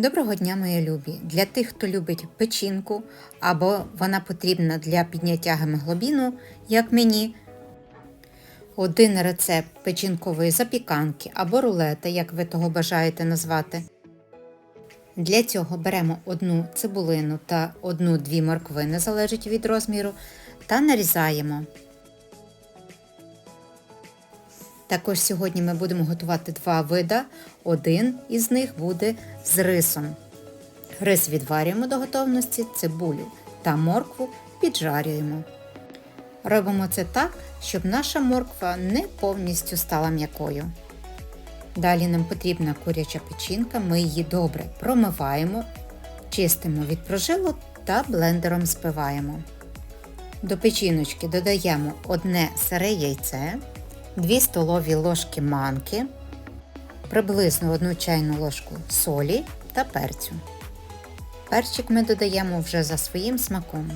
Доброго дня, мої любі! Для тих, хто любить печінку або вона потрібна для підняття гемоглобіну, як мені, один рецепт печінкової запіканки або рулета, як ви того бажаєте назвати. Для цього беремо одну цибулину та одну-дві морквини, залежить від розміру, та нарізаємо. Також сьогодні ми будемо готувати два вида. Один із них буде з рисом. Рис відварюємо до готовності, цибулю та моркву піджарюємо. Робимо це так, щоб наша морква не повністю стала м'якою. Далі нам потрібна куряча печінка, ми її добре промиваємо, чистимо від прожилок та блендером збиваємо. До печіночки додаємо одне сире яйце, 2 столові ложки манки, приблизно 1 чайну ложку солі та перцю. Перчик ми додаємо вже за своїм смаком.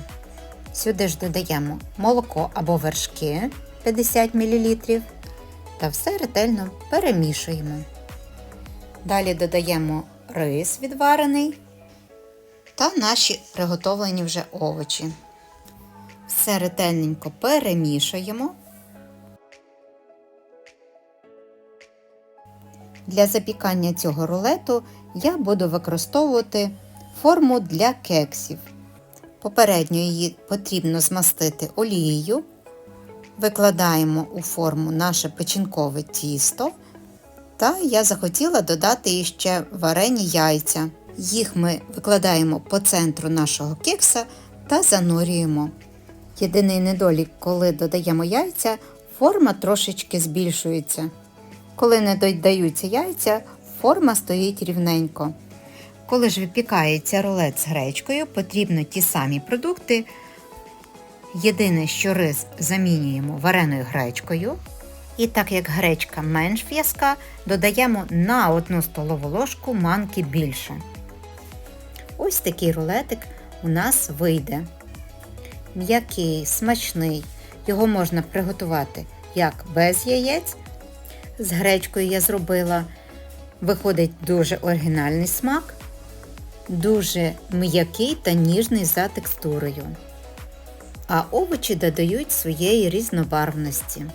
Сюди ж додаємо молоко або вершки 50 мл та все ретельно перемішуємо. Далі додаємо рис відварений та наші приготовлені вже овочі. Все ретельненько перемішуємо. Для запікання цього рулету я буду використовувати форму для кексів. Попередньо її потрібно змастити олією. Викладаємо у форму наше печінкове тісто. Та я захотіла додати ще варені яйця. Їх ми викладаємо по центру нашого кекса та занурюємо. Єдиний недолік, коли додаємо яйця, форма трошечки збільшується. Коли не додаються яйця, форма стоїть рівненько. Коли ж випікається рулет з гречкою, потрібно ті самі продукти. Єдине, що рис замінюємо вареною гречкою. І так як гречка менш в'язка, додаємо на 1 столову ложку манки більше. Ось такий рулетик у нас вийде. М'який, смачний. Його можна приготувати як без яєць. З гречкою я зробила. Виходить дуже оригінальний смак, дуже м'який та ніжний за текстурою. А овочі додають своєї різнобарвності.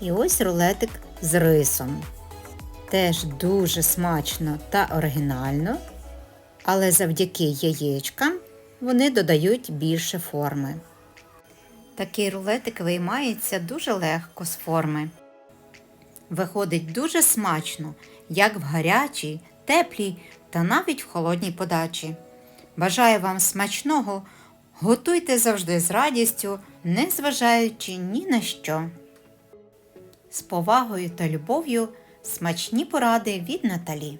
І ось рулетик з рисом. Теж дуже смачно та оригінально, але завдяки яєчкам вони додають більше форми. Такий рулетик виймається дуже легко з форми. Виходить дуже смачно, як в гарячій, теплій та навіть в холодній подачі. Бажаю вам смачного, готуйте завжди з радістю, не зважаючи ні на що. З повагою та любов'ю смачні поради від Наталі.